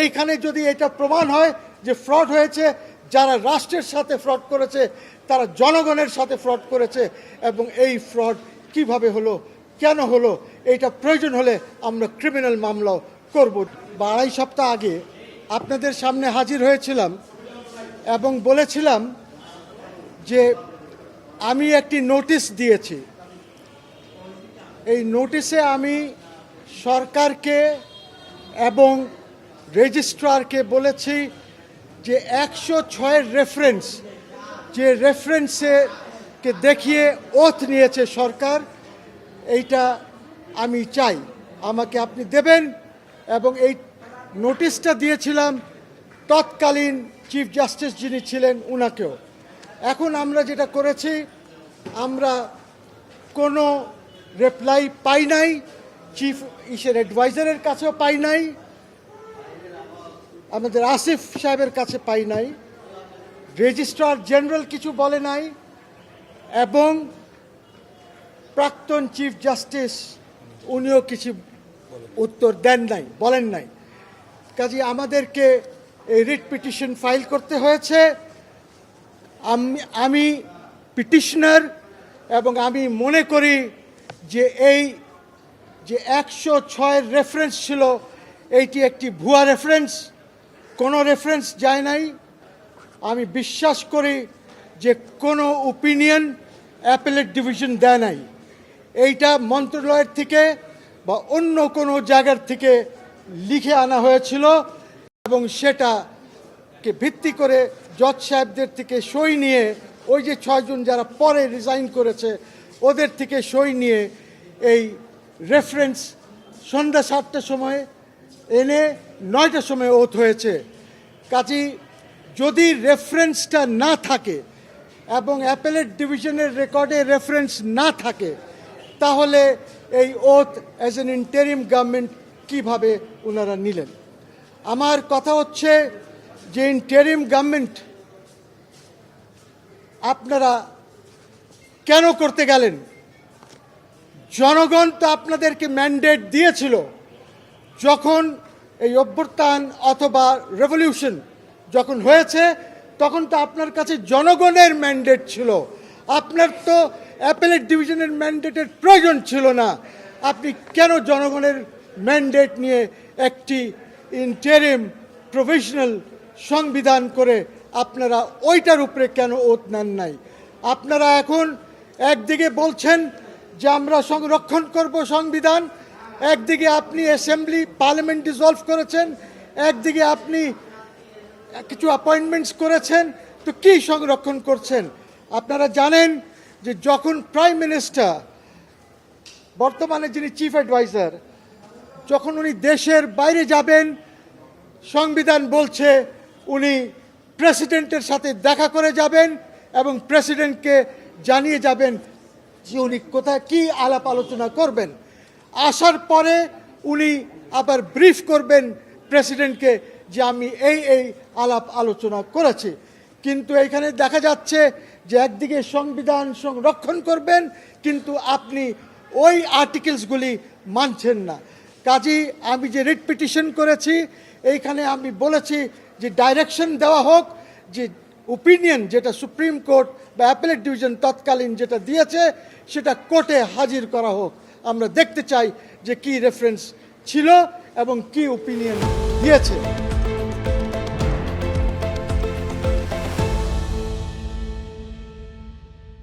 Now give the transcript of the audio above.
এইখানে যদি এটা প্রমাণ হয় যে ফ্রড হয়েছে, যারা রাষ্ট্রের সাথে ফ্রড করেছে, তারা জনগণের সাথে ফ্রড করেছে, এবং এই ফ্রড কীভাবে হলো, কেন হলো এটা প্রয়োজন হলে আমরা ক্রিমিনাল মামলাও করব। আড়াই সপ্তাহ আগে আপনাদের সামনে হাজির হয়েছিলাম এবং বলেছিলাম যে আমি একটি নোটিশ দিয়েছি। এই নোটিশে আমি সরকারকে এবং রেজিস্ট্রারকে বলেছি যে একশো ছয়ের রেফারেন্স যে রেফারেন্সে কে দেখিয়ে ওথ নিয়েছে সরকার, এইটা আমি চাই। আমাকে আপনি দেবেন এবং এই নোটিশটা দিয়েছিলাম, তৎকালীন চিফ জাস্টিস যিনি ছিলেন উনাকেও। এখন আমরা যেটা করেছি, আমরা কোনো রেপ্লাই পাই নাই চিফ ইসের অ্যাডভাইজারের কাছেও পাই নাই আমাদের আসিফ সাহেবের কাছে পাই নাই। রেজিস্ট্রার জেনারেল কিছু বলে নাই এবং প্রাক্তন চিফ জাস্টিস উনিও কিছু উত্তর দেন নাই, বলেন নাই। কাজে আমাদেরকে এই রিট পিটিশন ফাইল করতে হয়েছে। আমি আমি পিটিশনার এবং আমি মনে করি যে এই, যে একশো ছয়ের রেফারেন্স ছিল, এইটি একটি ভুয়া রেফারেন্স কোনো রেফারেন্স যায় নাই। আমি বিশ্বাস করি যে কোনো ওপিনিয়ন অ্যাপেলেট ডিভিশন দেয় নাই। এইটা মন্ত্রণালয়ের থেকে বা অন্য কোনো জায়গার থেকে লিখে আনা হয়েছিল এবং সেটাকে ভিত্তি করে জজ সাহেবদের থেকে সই নিয়ে ওই যে ছয়জন যারা পরে রিজাইন করেছে, ওদের থেকে সই নিয়ে এই রেফারেন্স সন্ধ্যা সাতটার সময় এনে নয়টার সময় ওথ হয়েছে। কাজী, যদি রেফারেন্সটা না থাকে এবং অ্যাপেলেট ডিভিশনের রেকর্ডে রেফারেন্স না থাকে, তাহলে এই oath as an interim government কীভাবে ওনারা নিলেন? আমার কথা হচ্ছে যে ইন্টারিম গভর্নমেন্ট আপনারা কেন করতে গেলেন? জনগণ তো আপনাদেরকে ম্যান্ডেট দিয়েছিল। যখন এই অভ্যুত্থান অথবা রেভলিউশন যখন হয়েছে, তখন তো আপনার কাছে জনগণের ম্যান্ডেট ছিল। আপনার তো অ্যাপেলেট ডিভিশনের ম্যান্ডেটের প্রয়োজন ছিল না। আপনি কেন জনগণের ম্যান্ডেট নিয়ে একটি ইন্টারিম প্রফেশনাল সংবিধান করে আপনারা ওইটার উপরে কেন ওত নেন নাই? আপনারা এখন একদিকে বলছেন যে আমরা সংরক্ষণ করব সংবিধান একদিকে আপনি অ্যাসেম্বলি পার্লামেন্ট ডিসলভ করেছেন, একদিকে আপনি কিছু অ্যাপয়েন্টমেন্টস করেছেন, তো কি সংরক্ষণ করছেন? আপনারা জানেন যে যখন প্রাইম মিনিস্টার বর্তমানে যিনি চিফ অ্যাডভাইজার যখন উনি দেশের বাইরে যাবেন, সংবিধান বলছে উনি প্রেসিডেন্টের সাথে দেখা করে যাবেন এবং প্রেসিডেন্টকে জানিয়ে যাবেন যে উনি কোথায় কী আলাপ আলোচনা করবেন। আসার পরে উনি আবার ব্রিফ করবেন প্রেসিডেন্টকে যে আমি এই এই আলাপ আলোচনা করেছি। কিন্তু এইখানে দেখা যাচ্ছে যে একদিকে সংবিধান সংরক্ষণ করবেন, কিন্তু আপনি ওই আর্টিকেলসগুলি মানছেন না। কাজী, আমি যে রিট পিটিশন করেছি, এইখানে আমি বলেছি যে ডাইরেকশন দেওয়া হোক, যে ওপিনিয়ন যেটা সুপ্রিম কোর্ট বা অ্যাপেলেট ডিভিশন তৎকালীন যেটা দিয়েছে, সেটা কোর্টে হাজির করা হোক। আমরা দেখতে চাই যে কি রেফারেন্স ছিল এবং কি ওপিনিয়ন দিয়েছে।